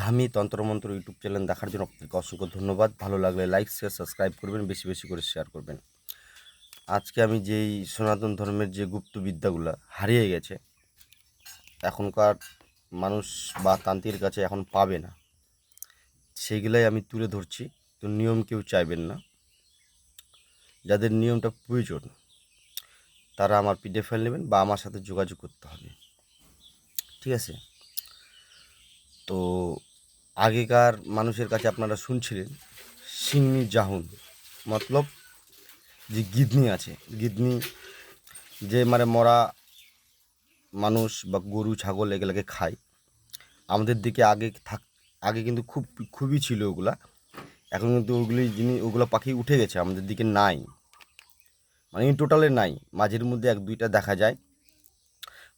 ধামি তন্ত্রমন্ত্র YouTube channel দেখার জন্য আপনাকে অসংখ্য ধন্যবাদ। ভালো লাগলে লাইক শেয়ার সাবস্ক্রাইব করবেন, বেশি বেশি করে শেয়ার করবেন। আজকে আমি যেই সনাতন ধর্মের যে গুপ্ত বিদ্যাগুলো হারিয়ে গেছে, এখনকার মানুষ বা তান্ত্রির কাছে এখন পাবে না। সেইগুলাই আমি তুলে ধরছি, তো নিয়ম কেউ চাইবেন না। যাদের নিয়মটা প্রয়োজন, তারা আমার পিডিএফ ফাইল নেবেন বা আমার সাথে যোগাযোগ করতে হবে। ঠিক আছে? তো আগেকার মানুষের কাছে আপনারা শুনছিলেন সিংনি জাহুন, মতলব যে গিদনি আছে। গিদনি যে মানে মরা মানুষ বা গরু, ছাগল এগুলোকে খায়। আমাদের দিকে আগে থাক, আগে কিন্তু খুব, খুবই ছিল ওগুলা। এখন কিন্তু ওগুলি জিনিস ওগুলো পাখি উঠে গেছে, আমাদের দিকে নাই। মানে টোটালে নাই। মাঝের মধ্যে এক দুইটা দেখা যায়।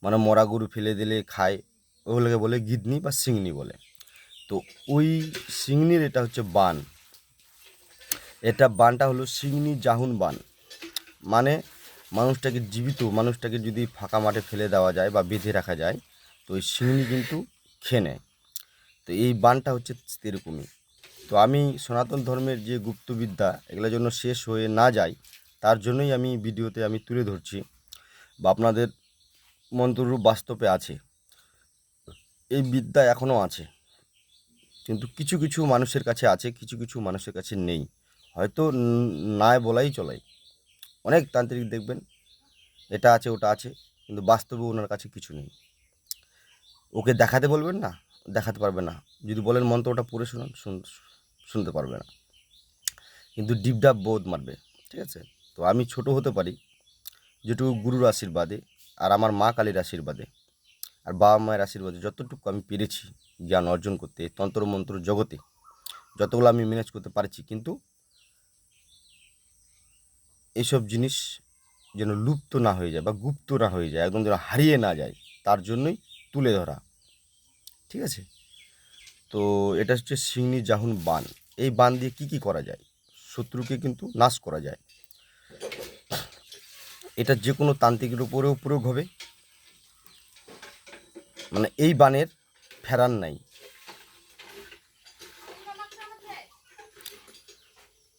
মানে মরা গরু ফেলে দিলে খায়, ওগুলোকে বলে গিদনি বা সিংনি বলে। তো ওই সিংনির এটা হচ্ছে বান। এটা বানটা হলো সিংনি জাহুন বান। মানে মানুষটাকে জীবিত, মানুষটাকে যদি ফাঁকা মাঠে ফেলে দেওয়া যায় বা বেঁধে রাখা যায়, তো ওই সিংনি কিন্তু খেয়ে নেয়। তো এই বানটা হচ্ছে সেরকমই তো আমি সনাতন ধর্মের যে গুপ্তবিদ্যা, এগুলোর জন্য শেষ হয়ে না যায় তার জন্যই আমি ভিডিওতে আমি তুলে ধরছি বা আপনাদের মন্ত্ররূপ বাস্তবে আছে। এই বিদ্যা এখনও আছে। কিন্তু কিছু কিছু মানুষের কাছে আছে, কিছু কিছু মানুষের কাছে নেই। হয়তো নাই বলাই চলাই অনেক তান্ত্রিক দেখবেন, এটা আছে, ওটা আছে, কিন্তু বাস্তবে ওনার কাছে কিছু নেই। ওকে দেখাতে বলবেন না, দেখাতে পারবে না। যদি বলেন মন্ত্রটা পড়ে শুনুন, শুন- শুনতে পারবে না। কিন্তু ডিপডাপ বোধ মারবে, ঠিক আছে? তো আমি ছোট হতে পারি, যেটুকু গুরুর আশীর্বাদে, আর আমার মা কালীর আশীর্বাদে, আর বাবা মায়ের আশীর্বাদে যতটুকু আমি পেরেছি জ্ঞান অর্জন করতে তন্ত্রমন্ত্র জগতে, যতগুলো আমি ম্যানেজ করতে পারছি, কিন্তু এইসব জিনিস যেন লুপ্ত না হয়ে যায় বা গুপ্ত না হয়ে যায়, একদম যেন হারিয়ে না যায়, তার জন্যই তুলে ধরা। ঠিক আছে? তো এটা হচ্ছে সিংনি জাহুন বান। এই বান দিয়ে কি কি করা যায়? শত্রুকে কিন্তু নাশ করা যায়। এটা যে কোনো তান্ত্রিকের উপরেও প্রয়োগ হবে। মানে এই বানের ফেরান নাই।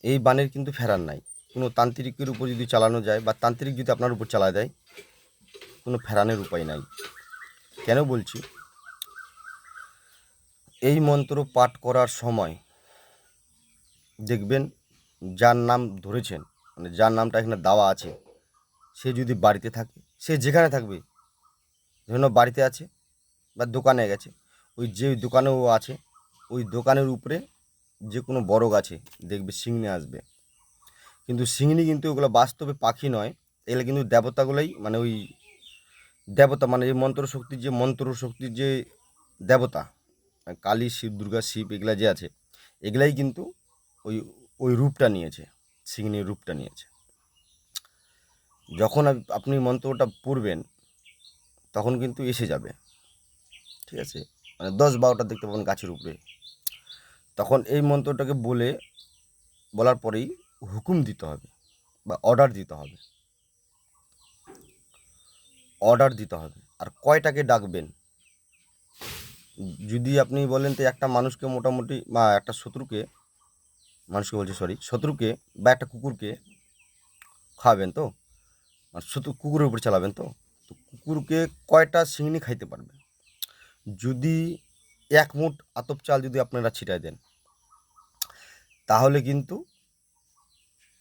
এই বানের কিন্তু ফেরান নাই। কোনো তান্ত্রিকের উপর যদি চালানো যায় বা তান্ত্রিক যদি আপনার উপর চালা দেয়, কোনো ফেরানের উপায় নাই। কেন বলছি? এই মন্ত্র পাঠ করার সময় দেখবেন যার নাম ধরেছেন মানে যার নামটা এখানে দেওয়া আছে, সে যদি বাড়িতে থাকে, সে যেখানে থাকবে ধরুন বাড়িতে আছে বা দোকানে গেছে ওই যে দোকানেও আছে, ওই দোকানের উপরে যে কোনো বড় গাছে দেখবে সিংনি আসবে। কিন্তু সিংনি কিন্তু ওগুলো বাস্তবে পাখি নয়, এগুলো কিন্তু দেবতাগুলোই মানে ওই দেবতা মানে এই মন্ত্র শক্তির যে মন্ত্র শক্তির যে দেবতা, কালী শিব, দুর্গা শিব, এগুলা যে আছে, এগুলাই কিন্তু ওই ওই রূপটা নিয়েছে সিংনির রূপটা নিয়েছে। যখন আপনি মন্ত্রটা পড়বেন, তখন কিন্তু এসে যাবে। ঠিক আছে? মানে দশ বারোটা দেখতে পাবেন গাছের উপরে। তখন এই মন্ত্রটাকে বলে, বলার পরেই হুকুম দিতে হবে বা অর্ডার দিতে হবে। অর্ডার দিতে হবে। আর কয়টাকে ডাকবেন? যদি আপনি বলেন তো একটা মানুষকে মোটামুটি বা একটা শত্রুকে, মানুষকে বলছি সরি শত্রুকে বা একটা কুকুরকে খাওয়াবেন তো? আর শত্রু কুকুরের উপর চালাবেন তো? তো কুকুরকে কয়টা সিংনি খাইতে পারবে যদি এক মুঠ আতপ চাল যদি আপনারা ছিটাই দেন, তাহলে কিন্তু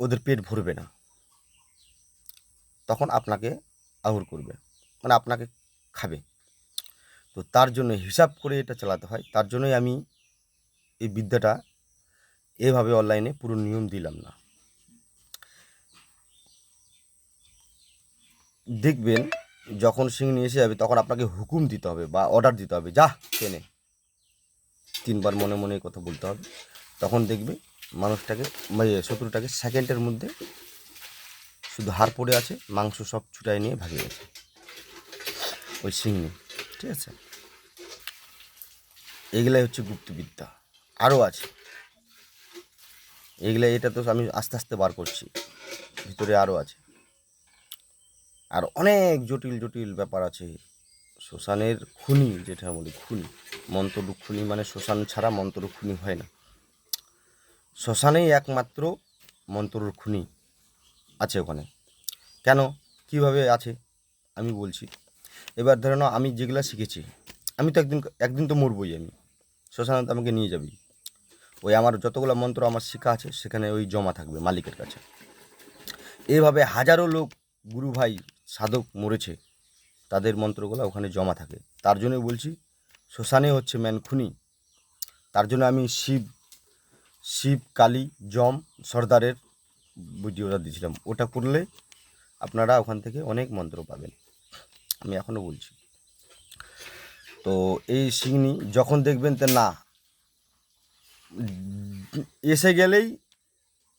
ওদের পেট ভরবে না। তখন আপনাকে আহুর করবে মানে আপনাকে খাবে। তো তার জন্য হিসাব করে এটা চালাতে হয়। তার জন্যই আমি এই বিদ্যাটা এভাবে অনলাইনে পুরো নিয়ম দিলাম না। দেখবেন যখন সিং নিয়ে এসে যাবে, তখন আপনাকে হুকুম দিতে হবে বা অর্ডার দিতে হবে। যা, টেনে। তিনবার মনে মনে কথা বলতে হবে। তখন দেখবে মানুষটাকে মানে শত্রুটাকে সেকেন্ডের মধ্যে শুধু হাড় পড়ে আছে, মাংস সব ছুটাই নিয়ে ভাগে গেছে। ওই সিংনি ঠিক আছে? এগুলাই হচ্ছে গুপ্তবিদ্যা। আরও আছে। এগুলা এটা তো আমি আস্তে আস্তে বার করছি। ভিতরে আরও আছে। আর অনেক জটিল জটিল ব্যাপার আছে। শ্মশানের খুনি, যেটা বলি খুনি মন্ত্ররুক্ষুণী মানে শ্মশান ছাড়া মন্ত্ররুক্ষুণী হয় না। শ্মশানেই একমাত্র মন্ত্ররুক্ষুণী আছে ওখানে। কেন? কীভাবে আছে? আমি বলছি। এবার ধরে নাও, আমি যেগুলো শিখেছি, আমি তো একদিন একদিন তো মরবই আমি। শ্মশানে তো আমাকে নিয়ে যাবি। ওই আমার যতগুলো মন্ত্র আমার শেখা আছে, সেখানে ওই জমা থাকবে মালিকের কাছে। এভাবে হাজারো লোক, গুরু ভাই সাধক মরেছে, তাদের মন্ত্রগুলো ওখানে জমা থাকে। তার জন্যই বলছি, শ্মশানে হচ্ছে ম্যান খুনি। তার জন্য আমি শিব শিব, কালী জম সর্দারের ভিডিওটা দিয়েছিলাম। ওটা করলে আপনারা ওখান থেকে অনেক মন্ত্র পাবেন। আমি এখনও বলছি। তো এই সিগনি যখন দেখবেন যে না, এসে গেলেই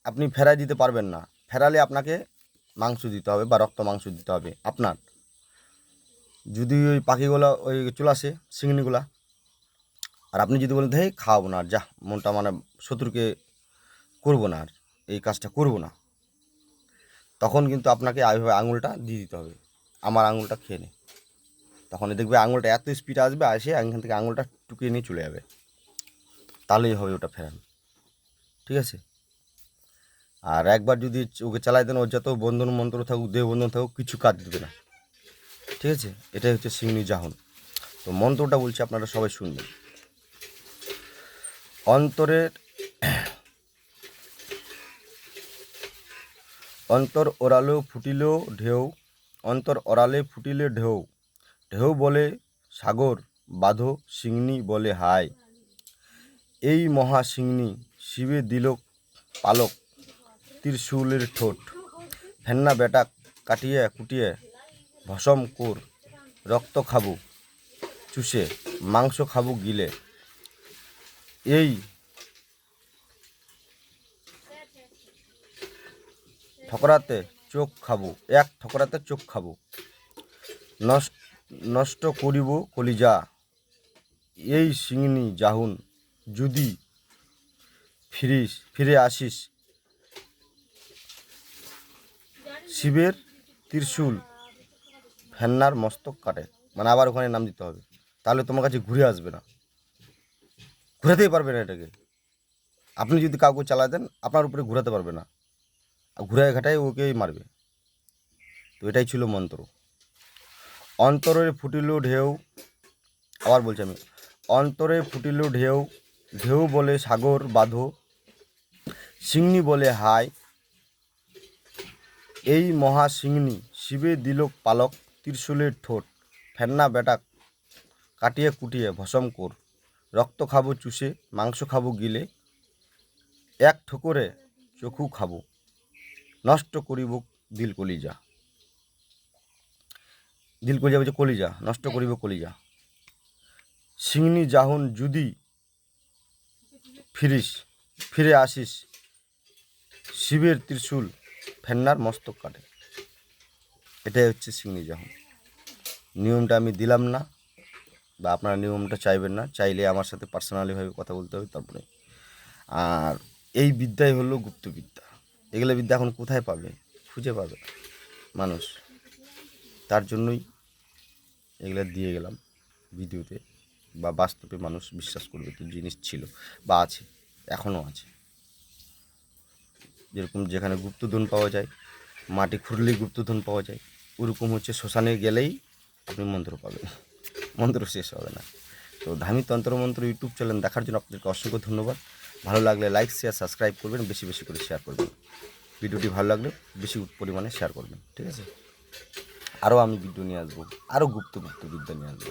আপনি ফেরাই দিতে পারবেন না। ফেরালে আপনাকে মাংস দিতে হবে বা রক্ত মাংস দিতে হবে। আপনার। যদি ওই পাখিগুলো, ওই চলে আসে সিংনিগুলা আর আপনি যদি বলেন, হেই খাওয়াবো না, আর যা, মনটা মানে শত্রুকে করব না, আর এই কাজটা করব না। তখন কিন্তু আপনাকে এইভাবে আঙুলটা দিয়ে দিতে হবে। আমার আঙুলটা খেয়ে নে। তখন দেখবে আঙুলটা এত স্পিড আসবে আসে এখান থেকে আঙুলটা টুকিয়ে নিয়ে চলে যাবে। তাহলেই হবে ওটা ফেরান। ঠিক আছে? আর একবার যদি ওকে চালাই দেন ওর যত বন্ধন মন্ত্র থাকুক, দেহ বন্ধন থাকুক, কিছু কাজ দেবে না। ঠিক আছে? এটাই হচ্ছে সিংনি জাহন। তো মন্ত্রটা বলছি, আপনারা সবাই শুনবেন। অন্তরের অন্তর ওরালেও ফুটিল ঢেউ, অন্তর ওরালে ফুটিলে ঢেউ। ঢেউ বলে সাগর, বাঁধো সিংনি বলে হায়। এই মহা সিংনি শিবে দিল পালক। ত্রিশূলের ঠোঁট। ফেন্না বেটা কাটিয়ে কুটিয়ে ভসম কোর, রক্ত খাব, চুষে, মাংস খাব গিলে। এই ঠকরাতে চোখ খাব, এক ঠকরাতে চোখ খাব। নষ্ট করিব কলিজা, এই সিংনি জাহুন, যদি ফিরিস, ফিরে আসিস শিবের ত্রিশূল ফেন্নার মস্তক কাটে। মানে আবার ওখানে নাম দিতে হবে। তাহলে তোমার কাছে ঘুরে আসবে না। ঘুরাতেই পারবে না এটাকে। আপনি যদি কাউকে চালা দেন, আপনার উপরে ঘুরাতে পারবে না। আর ঘুরায় ঘাটায় ওকেই মারবে। তো এটাই ছিল মন্ত্র। অন্তরে ফুটিল ঢেউ, আবার বলছি আমি অন্তরে ফুটিল ঢেউ ঢেউ বলে সাগর বাঁধো, সিংনি বলে হায় এই মহা সিংনি শিবে দিল পালক ত্রিশূলের ঠোঁট। ফেন্না বেটা কাটিয়ে কুটিয়ে ভসম কর। রক্ত খাব চুষে, মাংস খাব গিলে, এক ঠোকরে চক্ষু খাব। নষ্ট করিব দিল কলিজা দিল কলিজা বলছে কলিজা, নষ্ট করিব কলিজা। সিংনি জাহুন যদি ফিরিস, ফিরে আসিস, শিবের ত্রিশূল ফেন্নার মস্তক কাটে। এটাই হচ্ছে সিংনি জাহুন নিয়মটা আমি দিলাম না, বা আপনারা নিয়মটা চাইবেন না, চাইলে আমার সাথে পার্সোনালিভাবে কথা বলতে হবে তারপরে। আর এই বিদ্যাই হলো গুপ্তবিদ্যা এগুলো বিদ্যা এখন কোথায় পাবে? খুঁজে পাবে মানুষ। তার জন্যই এগুলো দিয়ে গেলাম ভিডিওতে, বা বাস্তবে মানুষ বিশ্বাস করবে তো জিনিস ছিল, বা আছে, এখনও আছে। যেরকম যেখানে গুপ্তধন পাওয়া যায়, মাটি খুঁড়লেই গুপ্তধন পাওয়া যায়, ওরকম হচ্ছে শ্মশানে গেলেই আপনি মন্ত্র পাবেন। মন্ত্র শেষ হবে না। তো ধামি তন্ত্রমন্ত্র ইউটিউব চ্যানেল দেখার জন্য আপনাদেরকে অসংখ্য ধন্যবাদ। ভালো লাগলে লাইক, শেয়ার, সাবস্ক্রাইব করবেন, বেশি বেশি করে শেয়ার করবেন। ভিডিওটি ভালো লাগলে বেশি পরিমাণে শেয়ার করবেন, ঠিক আছে? আরও আমি ভিডিও নিয়ে আসব, আরও গুপ্ত গুপ্ত বিদ্যা নিয়ে আসব।